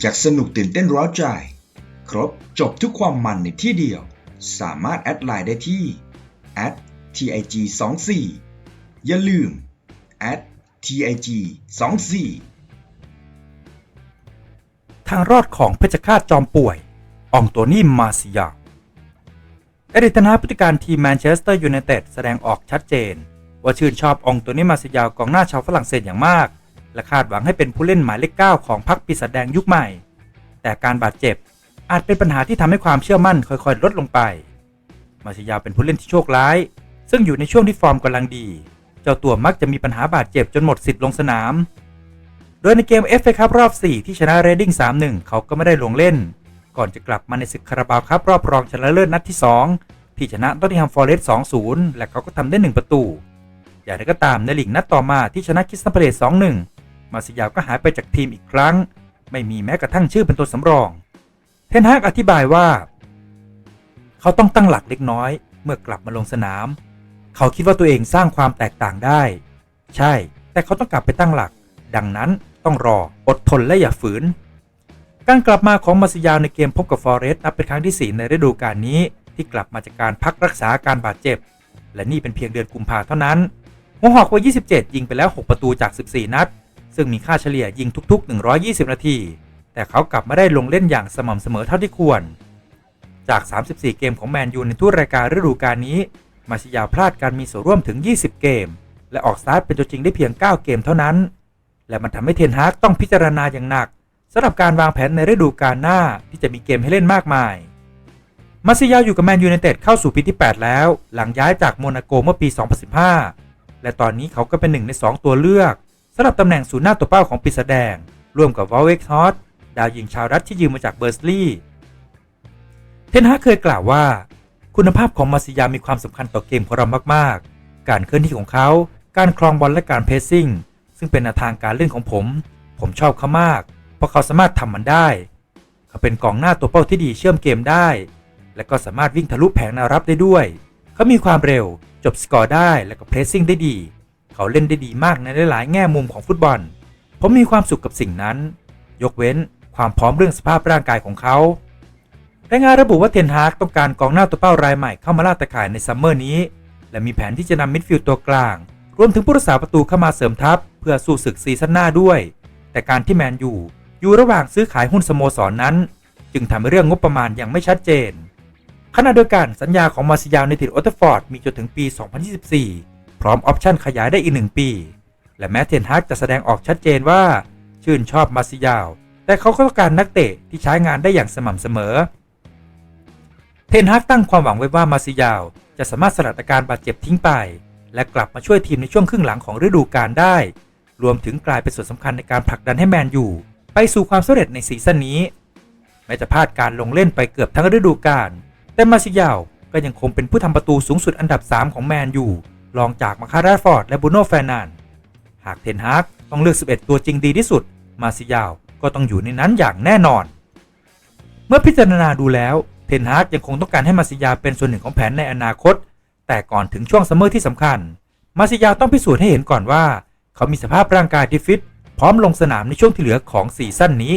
อยากสนุกตื่นเต้นร้าวใจ ครบจบทุกความมันในที่เดียว สามารถแอดไลน์ได้ที่ @tig 2 4อย่าลืม @tig 2 4ทางรอดของเพชรฆาตจอมป่วยอองตัวนี่มาซิยาเอริกเทนากผู้จัดการทีมแมนเชสเตอร์ยูไนเต็ดแสดงออกชัดเจน ว่าชื่นชอบองตัวนี่มาซิยาวกองหน้าชาวฝรั่งเศสอย่างมาก และคาดหวังให้เป็นผู้เล่นหมายเลข 9 ของพรรคปีศาจแดงยุคใหม่ แต่การบาดเจ็บอาจเป็นปัญหาที่ทำให้ความเชื่อมั่นค่อยๆ ลดลงไป มาซิยาเป็นผู้เล่นที่โชคร้าย ซึ่งอยู่ในช่วงที่ฟอร์มกำลังดี เจ้าตัวมักจะมีปัญหาบาดเจ็บจนหมดสิทธิ์ลงสนาม โดยในเกม FA ครับรอบ 4 ที่ชนะเรดดิ้ง 3-1 เขาก็ไม่ได้ลงเล่น ก่อนจะกลับมาในศึกคาราบาวครับรอบรองชนะเลิศนัดที่ 2 ที่ชนะตอตติงแฮมฟอร์เรสต์2-0 และเขาก็ทำได้ 1 ประตู อย่างไรก็ตามในลีกนัดต่อมาที่ชนะคิสตันพลส2-1 มาซิยาวก็หายไปจากทีมอีกครั้ง ไม่มีแม้กระทั่งชื่อเป็นตัวสำรอง เทนฮากอธิบายว่า เขาต้องตั้งหลักเล็กน้อย เมื่อกลับมาลงสนาม เขาคิดว่าตัวเองสร้างความแตกต่างได้ ใช่ แต่เขาต้องกลับไปตั้งหลัก ดังนั้นต้องรออดทนและอย่าฝืน การกลับมาของมาซิยาวในเกมพบกับฟอเรสต์นับเป็นครั้งที่ 4 ในฤดูกาลนี้ที่กลับมาจากการพักรักษาอาการบาดเจ็บ และนี่เป็นเพียงเดือนกุมภาเท่านั้นหัวหอกวัย27 ยิงไปแล้ว 6 ประตูจาก 14 นัด ซึ่งมีค่าเฉลี่ยยิงทุก ๆ 120 นาที แต่เขากลับไมาได้ลงเล่นอย่างสม่ำเสมอเท่าที่ควร จาก 34 เกมของแมนยูในทุกรายการฤดูกาลนี้ มาซิยาพลาดการมีส่วนร่วมถึง 20 เกม และออกสตาร์ทเป็นตัวจริงได้เพียง 9 เกมเท่านั้น และมันทำให้เทนฮากต้องพิจารณาอย่างหนักสำหรับการวางแผนในฤดูกาลหน้าที่จะมีเกมให้เล่นมากมายมาซิยาอยู่กับแมนยูไนเต็ดเข้าสู่ปีที่ 8 แล้ว หลังย้ายจากโมนาโกเมื่อปี 2015 และตอนนี้เขาก็เป็นหนึ่งใน 2 ตัวเลือก สำหรับตำแหน่งศูนย์หน้าตัวเป้าของปีศาจแดง ร่วมกับวอลเวกฮอตดาวยิงชาวรัฐที่ยืมมาจากเบอร์สลีย์เทนฮาเคยกล่าวว่า คุณภาพของมาซิยามีความสำคัญต่อเกมของเรามากๆ การเคลื่อนที่ของเขา การครองบอลและการเพสซิ่ง ซึ่งเป็นทางการเล่นของผม ผมชอบเขามาก เพราะเขาสามารถทำมันได้ เขาเป็นกองหน้าตัวเป้าที่ดีเชื่อมเกมได้ และก็สามารถวิ่งทะลุแผงนวรับได้ด้วย เขามีความเร็ว จบสกอร์ได้และก็เพรสซิ่งได้ดี เขาเล่นได้ดีมากในหลายๆ แง่มุมของฟุตบอล ผมมีความสุขกับสิ่งนั้น ยกเว้นความพร้อมเรื่องสภาพร่างกายของเขารายงานระบุว่าเทนฮากต้องการกองหน้าตัวเป้ารายใหม่เข้ามาล่าตะข่ายในซัมเมอร์นี้ และมีแผนที่จะนำมิดฟิลด์ตัวกลาง รวมถึงผู้รักษาประตูเข้ามาเสริมทัพ เพื่อสู้ศึกซีซั่นหน้าด้วย แต่การที่แมนยูอยู่ระหว่างซื้อขายหุ้นสโมสรนนั้น จึงทำให้เรื่องงบประมาณยังไม่ชัดเจนขณะเดียวกันสัญญาของมาซิยาวในทีมออตเทฟอร์ดมีจนถึงปี 2024 พร้อมออปชั่นขยายได้อีกหนึ่งปี และแม้เทนฮากจะแสดงออกชัดเจนว่า ชื่นชอบมาซิยาว แต่เขาก็ต้องการนักเตะที่ใช้งานได้อย่างสม่ำเสมอ เทนฮากตั้งความหวังไว้ว่ามาซิยาว จะสามารถสลัดอาการบาดเจ็บทิ้งไป และกลับมาช่วยทีมในช่วงครึ่งหลังของฤดูกาลได้ รวมถึงกลายเป็นส่วนสำคัญในการผลักดันให้แมนยูไปสู่ความสำเร็จในซีซั่นนี้แม้จะพลาดการลงเล่นไปเกือบทั้งฤดูกาลแต่มาซิยาวก็ยังคงเป็นผู้ทำประตูสูงสุดอันดับ 3 ของแมนยู รองจากมาคาราฟอร์ดและบูโนแฟร์นันหากเทนฮากต้องเลือก 11 ตัวจริงดีที่สุด มาซิยาวก็ต้องอยู่ในนั้นอย่างแน่นอน เมื่อพิจารณาดูแล้ว เทนฮากยังคงต้องการให้มาซิยาเป็นส่วนหนึ่งของแผนในอนาคต แต่ก่อนถึงช่วงซัมเมอร์ที่สำคัญ มาซิยาต้องพิสูจน์ให้เห็นก่อนว่า เขามีสภาพร่างกายที่ฟิตพร้อมลงสนามในช่วงที่เหลือของซีซั่นนี้